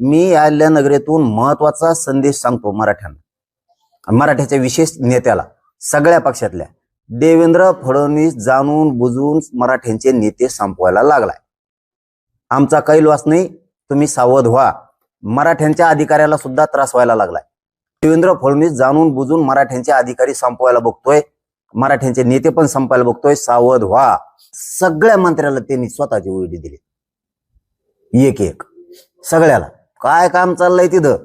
मी आल्या नगरीतून महत्त्वाचा संदेश सांगतो मराठ्यांना. मराठ्याच्या विशेष नेत्याला सगळ्या पक्षातल्या देवेंद्र फडणवीस जाणून बुजून मराठ्यांचे नेते संपवायला लागलाय. आमचा कैलवास नाही तुम्ही सावध व्हा. मराठ्यांच्या अधिकाऱ्याला सुद्धा त्रास व्हायला लागलाय. देवेंद्र फडणवीस जाणून बुजून मराठ्यांचे अधिकारी संपवायला बघतोय मराठ्यांचे नेते पण संपायला बघतोय सावध व्हा. सगळ्या मंत्र्याला त्यांनी स्वतःची उडी दिली. एक एक. सगळ्याला. काय काम चाललंय तिथं?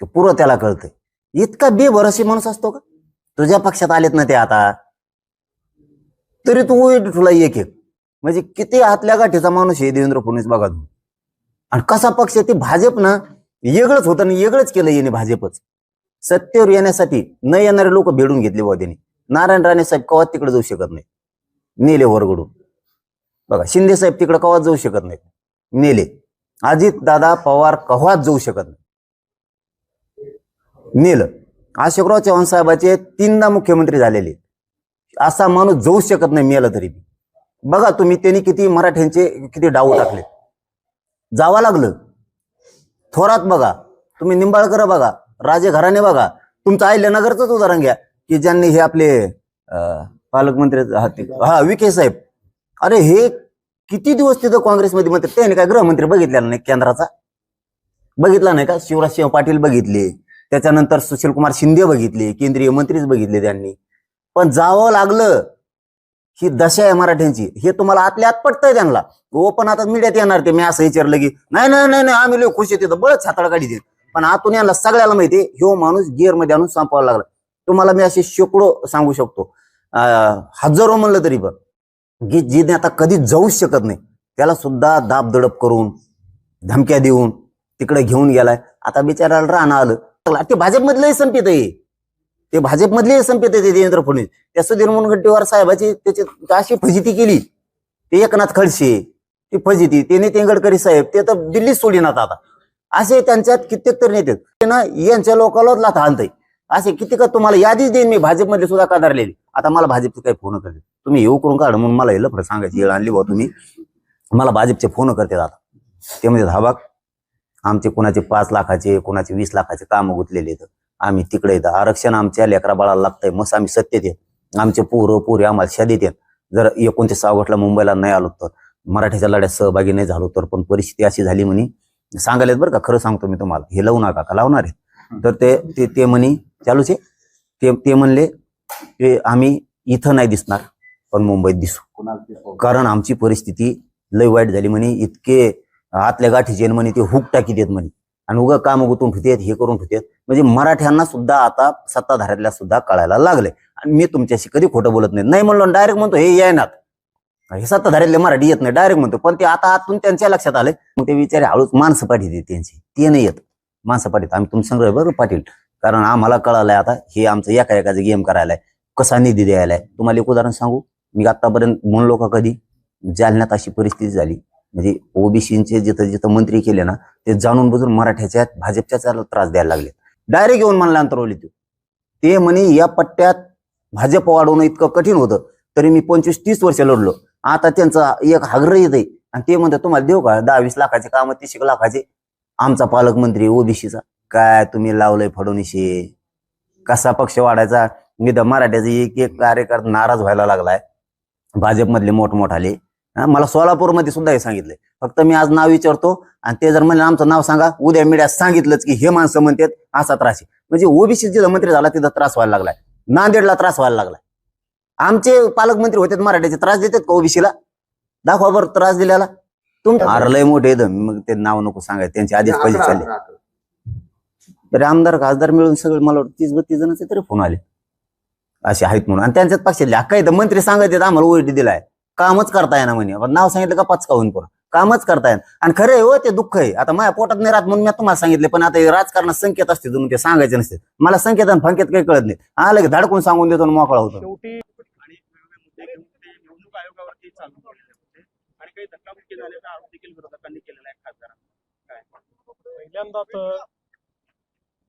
की पुरं त्याला कळतंय. इतका बेभरशी माणूस असतो का? तुझ्या पक्षात आलेत ना ते आता. तरी तू उडी तुला एक एक. म्हणजे किती आतल्या गाठीचा माणूस आहे देवेंद्र फडणवीस बघा तू आणि कसा पक्ष आहे ते भाजप ना वेगळंच होतं आणि वेगळंच केलं याने भाजपच. सत्तेवर येण्यासाठी न येणारे लोक भेडून घेतले बुवा त्यांनी. नारायण राणे साहेब कवात तिकडे जाऊ शकत नाही नेले वरगडून. बघा शिंदे साहेब तिकडे कवात जाऊ शकत नाहीत? नेले. अजित दादा पवार कव्हाच जाऊ शकत नाही. नेलं अशोकराव चव्हाण साहेबाचे तीनदा मुख्यमंत्री झालेले असा माणूस जाऊ शकत नाही मेलं तरी बघा तुम्ही त्यांनी किती मराठ्यांचे किती डाव टाकले. जावं लागलं. थोरात बघा तुम्ही निंबाळकर बघा राजे घराणे बघा. तुमचं अहिल्यानगरच उदाहरण घ्या की ज्यांनी हे आपले पालकमंत्री हा विखे साहेब. अरे हे किती दिवस तिथं काँग्रेसमध्ये म्हणते त्याने काय गृहमंत्री बघितलेला नाही केंद्राचा? बघितला नाही का? शिवराज सिंह पाटील बघितले त्याच्यानंतर सुशील कुमार शिंदे बघितले केंद्रीय मंत्रीच बघितले त्यांनी. पण जावं लागलं ही दशा आहे मराठ्यांची. हे तुम्हाला आतल्या आत पटतंय त्यांना. हो, ओपन आता मीडियात येणार ते मी असं विचारलं की नाही नाही नाही नाही, आम्ही लय खुश आहे तिथं बळच हाताळा काढी देत. पण आतून यांना सगळ्याला माहिती ह्यो माणूस गिअरमध्ये आणून संपावा लागला. तुम्हाला मी असे शेकडो सांगू शकतो. हजारो म्हणलं तरी पण. की जी आता कधी जाऊच शकत नाही त्याला सुद्धा दाब दडप करून धमक्या देऊन तिकडे घेऊन गेलाय. आता बिचाराला राहणं आलं. ते भाजपमधलेही संपित आहे. ते भाजपमधले संपित आहे ते देवेंद्र फडणवीस. त्या सुधीर मुनगंटीवार साहेबाची त्याची अशी फजिती केली. ते एकनाथ खडसे ती फजिती. ते नितीन गडकरी साहेब ते तर दिल्लीच सोडिनात आता असे त्यांच्यात कित्येक तर नेते ते ना यांच्या लोकांना लाथा आणतंय असे किती का तुम्हाला यादीच देईन मी भाजपमध्ये सुद्धा कादारलेली आता मला भाजपचे काही फोन करते. तुम्ही येऊ करून काढ म्हणून मला हे लफडं सांगायची वेळ आणली बा तुम्ही. मला भाजपचे फोन करते आता ते म्हणजे हा आमचे कोणाचे पाच लाखाचे कोणाचे वीस लाखाचे काम गुतलेले आम्ही तिकडे येतं आरक्षण आमच्या लेकरा बाळाला लागतंय. मस्त आम्ही सत्तेत येत आमचे पोरं पोरी आम्हाला शादीत येत जर एकोणतीस ऑगस्टला मुंबईला नाही आलो तर मराठीच्या लढ्यात सहभागी नाही झालो तर पण परिस्थिती अशी झाली म्हणे. सांगायला बरं का खरं सांगतो मी तुम्हाला. हे लावू नका का? लावणार आहे तर ते ते ते म्हणे चालूच आहे. ते ते म्हणले ते आम्ही इथं नाही दिसणार पण मुंबईत दिसू. कारण आमची परिस्थिती लय वाईट झाली म्हणे इतके आतल्या गाठीचे म्हणे ते हुक टाकी देत म्हणे. आणि उगा काम गुतून ठेवतेत हे करून ठेवतेत म्हणजे मराठ्यांना सुद्धा आता सत्ताधाऱ्यातल्या सुद्धा कळायला लागले आणि मी तुमच्याशी कधी खोटं बोलत नाही. नाही म्हणलो डायरेक्ट म्हणतो हे येणार. हे सत्ताधाऱ्यातले मराठी येत नाही डायरेक्ट म्हणतो. पण ते आता आतून त्यांच्या लक्षात आले मग ते विचारे हळूच माणसं येते त्यांची. ते नाही येत. माणसं पाठीत. आम्ही तुमचं संग्रह बरोबर पाटील. कारण आम्हाला कळालंय आता हे आमचं एका एकाचं गेम करायलाय. कसा निधी द्यायलाय? तुम्हाला एक उदाहरण सांगू? मी आतापर्यंत म्हणलो का कधी? जालन्यात अशी परिस्थिती झाली. म्हणजे ओबीसीचे जिथं जिथं मंत्री केले ना ते जाणून बुजून मराठ्याच्या भाजपच्या त्रास द्यायला लागले. डायरेक्ट येऊन म्हणला अंतरवली तू. ते म्हणे या पट्ट्यात भाजप वाढवणं इतकं कठीण होतं तरी मी पंचवीस तीस वर्ष लढलो. आता त्यांचा एक हागर येत आहे आणि ते म्हणतात तुम्हाला देऊ का? दहा वीस लाखाचे काम तीस लाखाचे. आमचा पालकमंत्री ओबीसीचा काय तुम्ही लावलंय फडणवीशी कसा पक्ष वाढायचा? मी मराठ्याचे एक एक कार्यकर्ता नाराज व्हायला लागलाय. भाजपमधले मोठमोठाले. मला सोलापूरमध्ये सुद्धा हे सांगितलंय. फक्त मी आज नाव विचारतो आणि ते जर म्हणले आमचं नाव सांगा उद्या मीडियात सांगितलंच की हे माणसं म्हणतात असा त्रास म्हणजे ओबीसी जिथं मंत्री झाला तिथं त्रास व्हायला लागलाय. नांदेडला त्रास व्हायला लागलाय. आमचे पालकमंत्री होते मराठ्याचे त्रास देतात का ओबीसीला? दाखवा बरं त्रास दिलेला तुम लय मोठे मग ते नाव नको सांगायचं त्यांची आधीच पैसे चालले तरी आमदार खासदार मिळून सगळे मला वाटतं तीस बत्तीस जणांचे तरी फोन आले. असे आहेत म्हणून. आणि त्यांच्यात पक्षातले काय तर मंत्री सांगत आम्हाला ओईटी दिलाय. कामच करता येणार म्हणे. पण नाव सांगितलं का पाच होऊन पुरा कामच करता येणार आणि खरं आहे हो ते दुःख आहे. आता माझ्या पोटात नाही राहत म्हणून मी तुम्हाला सांगितले. पण आता हे राजकारणात संकेत असते तुम्ही ते सांगायचे नसते. मला संकेत आणि फंकेत काही कळत नाही. आलं की धडकून सांगून देतो आणि मोकळा होतो. पहिल्यांदा तर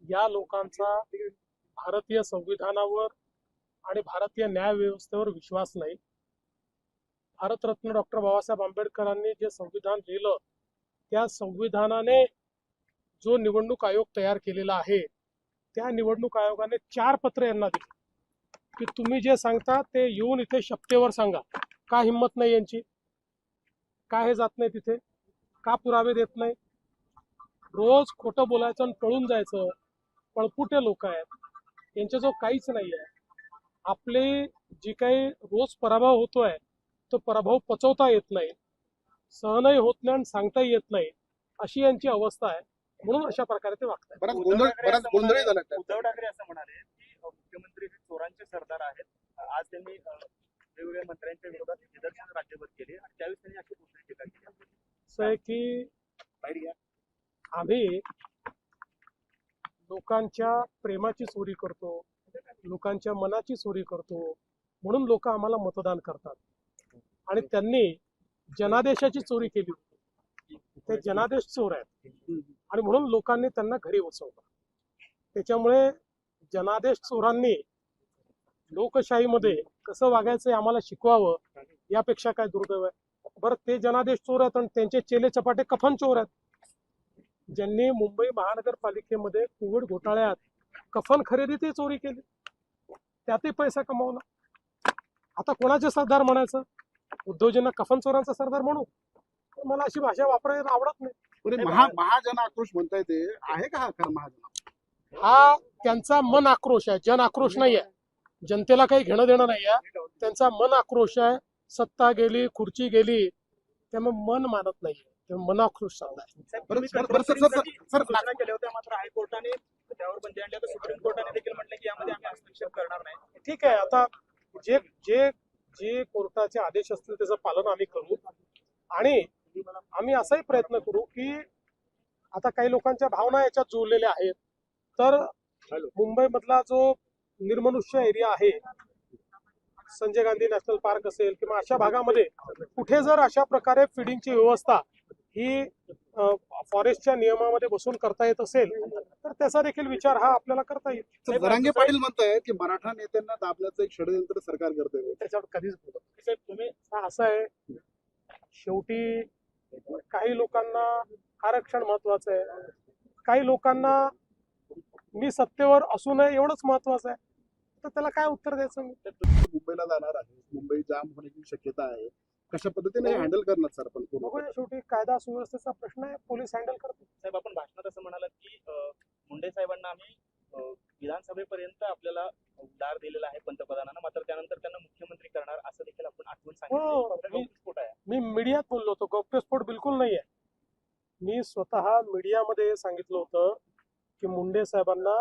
या लोकांचा भारतीय संविधानावर आणि भारतीय न्याय व्यवस्थेवर विश्वास नाही. भारतरत्न डॉक्टर बाबासाहेब आंबेडकरांनी जे संविधान लिहिलं त्या संविधानाने जो निवडणूक आयोग तयार केलेला आहे त्या निवडणूक आयोगाने चार पत्र यांना दिली. की तुम्ही जे सांगता ते येऊन इथे शपथेवर सांगा. का हिंमत नाही यांची? का हे जात नाही तिथे? का पुरावे देत नाही? रोज खोटं बोलायचं आणि पळून जायचं. पळपुटे लोक आहेत? यांच्याजवळ काहीच नाही आहे. आपले जी काही रोज पराभव होतोय तो पराभव पचवता येत नाही सहनही होत नाही आणि सांगताही येत नाही अशी यांची अवस्था आहे. म्हणून अशा प्रकारे ते वागतात उद्धव गोंधळ ठाकरे असं म्हणाले- झाला त्यात. उद्धव ठाकरे असं म्हणाले की मुख्यमंत्री हे चोरांचे सरदार आहेत. आज त्यांनी वेगवेगळ्या मंत्र्यांच्या विरोधात निदर्शन राज्यभर केले आणि त्यावेळेस त्यांनी अशी कुठली टीका केली. असं आहे की आम्ही लोकांच्या प्रेमाची चोरी करतो लोकांच्या मनाची चोरी करतो म्हणून लोक आम्हाला मतदान करतात. आणि त्यांनी जनादेशाची चोरी केली होती. ते जनादेश चोर आहेत. आणि म्हणून लोकांनी त्यांना घरी बसवलं. त्याच्यामुळे जनादेश चोरांनी लोकशाहीमध्ये कसं वागायचं आम्हाला शिकवावं यापेक्षा काय दुर्दैव आहे? बरं ते जनादेश चोर आहेत आणि त्यांचे चेले चपाटे कफन चोर आहेत. ज्यांनी मुंबई महानगरपालिकेमध्ये कोविड घोटाळ्यात कफन खरेदीतही चोरी केली. त्यातही पैसा कमावला. आता कोणाचे सरदार म्हणायचं? उद्योजकांना कफन चोरांचा सरदार म्हणू? मला अशी भाषा वापरायला आवडत नाही. पण हे महा महाजन आक्रोश म्हणताय ते. आहे का हा महाजन हा त्यांचा मन आक्रोश आहे. जन आक्रोश नाही आहे जनतेला काही घेणं देणं नाही आहे त्यांचा मन आक्रोश आहे. सत्ता गेली खुर्ची गेली त्यामुळे मन मानत नाही ते मन आक्रोश चाललाय साहेब, बरं, तुम्ही सर- सर- सर- सर- सूचना केल्या होत्या मात्र हायकोर्टाने त्यावर बंदी आणली. आता सुप्रीम कोर्टाने देखील म्हटलं की यामध्ये आम्ही हस्तक्षेप करणार नाही. ठीक आहे आता जे जे जे कोर्टाचे आदेश असतील त्याचं पालन आम्ही करू. आणि आम्ही असाही प्रयत्न करू की आता काही लोकांच्या भावना याच्यात जोडलेल्या आहेत. तर मुंबईमधला जो निर्मनुष्य एरिया आहे संजय गांधी नॅशनल पार्क असेल किंवा अशा भागामध्ये कुठे जर अशा प्रकारे फिडिंगची व्यवस्था ही फॉरेस्टच्या नियमामध्ये बसून करता येत असेल तर त्याचा देखील विचार हा आपल्याला करता येईल. जरांगे पाटील म्हणतायत की मराठा नेत्यांना दाबण्याचं एक षडयंत्र सरकार करतंय. त्याच्यावर कधीच बोलत तुम्ही हा असं आहे शेवटी काही लोकांना आरक्षण महत्वाचं आहे. काही लोकांना मी सत्तेवर असू नये एवढंच महत्वाचं आहे. तर त्याला काय उत्तर द्यायचं? मुंबईला जाणार आहे. मुंबई जाम होण्याची शक्यता आहे. कशा पद्धतीने हँडल करणार सर आपण? बघूया शेवटी कायदा सुव्यवस्थेचा प्रश्न आहे पोलीस हँडल करतील. साहेब आपण भाषणात असं म्हणालात की अ, मुंडे साहेबांना आम्ही अ, विधानसभेपर्यंत आपल्याला उद्धार दिलेला आहे पंतप्रधानांना मात्र त्यानंतर त्यांना मुख्यमंत्री करणार असं देखील आपण आठवण हो, सांगितलं स्फोट आहे. मी मीडियात बोललो होतो गौप्यस्फोट बिलकुल नाही आहे मी स्वतः मीडियामध्ये सांगितलं होतं की मुंडे साहेबांना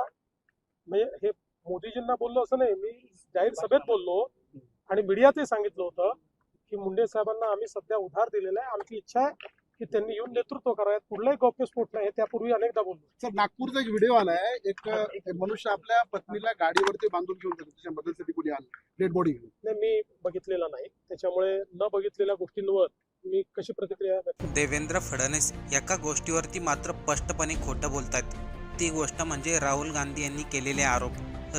म्हणजे हे मोदीजींना बोललो असं नाही मी जाहीर सभेत बोललो आणि मीडियातही सांगितलं होतं की मुंडे साहेबांना आम्ही सध्या उधार दिलेला आहे. आमची इच्छा आहे की त्यांनी येऊन नेतृत्व करावं. कुठलाही गौप्यस्फोट नाही. हे त्यापूर्वी अनेकदा बोललो. सर नागपूरचा एक व्हिडिओ आलाय. एक एक मनुष्य आपल्या पत्नीला गाडीवरती बांधून घेऊन जातो. त्याच्या मदतीसाठी कोणी आलं? Dead body. नाही मी बघितलेला नाही. त्याच्यामुळे न बघितलेल्या गोष्टींवर मी कशी प्रतिक्रिया देवेंद्र फडणवीस एका गोष्टीवरती मात्र स्पष्टपणे खोटं बोलतात ती गोष्ट म्हणजे राहुल गांधी यांनी केलेले आरोप.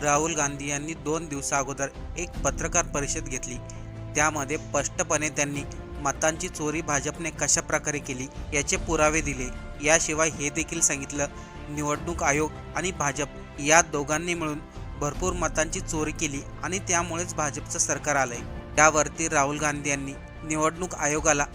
राहुल गांधी यांनी दोन दिवसा अगोदर एक पत्रकार परिषद घेतली. त्यामध्ये स्पष्टपणे त्यांनी मतांची चोरी भाजपने कशा प्रकारे केली याचे पुरावे दिले. याशिवाय हे देखील सांगितलं निवडणूक आयोग आणि भाजप या दोघांनी मिळून भरपूर मतांची चोरी केली आणि त्यामुळेच भाजपचं सरकार आलंय. त्यावरती राहुल गांधी यांनी निवडणूक आयोगाला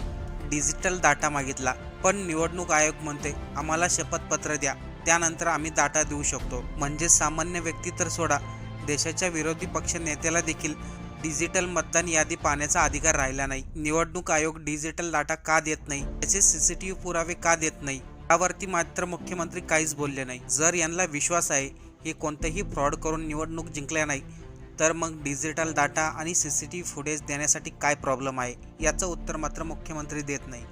डिजिटल डाटा मागितला. पण निवडणूक आयोग म्हणते आम्हाला शपथपत्र द्या त्यानंतर आम्ही डाटा देऊ शकतो. म्हणजे सामान्य व्यक्ती तर सोडा देशाच्या विरोधी पक्ष नेत्याला देखील डिजिटल मतदान यादी पाहण्याचा अधिकार राहिला नाही. निवडणूक आयोग डिजिटल डाटा का देत नाही? त्याचे सीसीटीव्ही पुरावे का देत नाही? यावरती मात्र मुख्यमंत्री काहीच बोलले नाही. जर यांना विश्वास आहे हे कोणतेही फ्रॉड करून निवडणूक जिंकल्या नाही तर मग डिजिटल डाटा आणि C C T V footage देण्यासाठी काय प्रॉब्लेम आहे? याचं उत्तर मात्र मुख्यमंत्री देत नाही.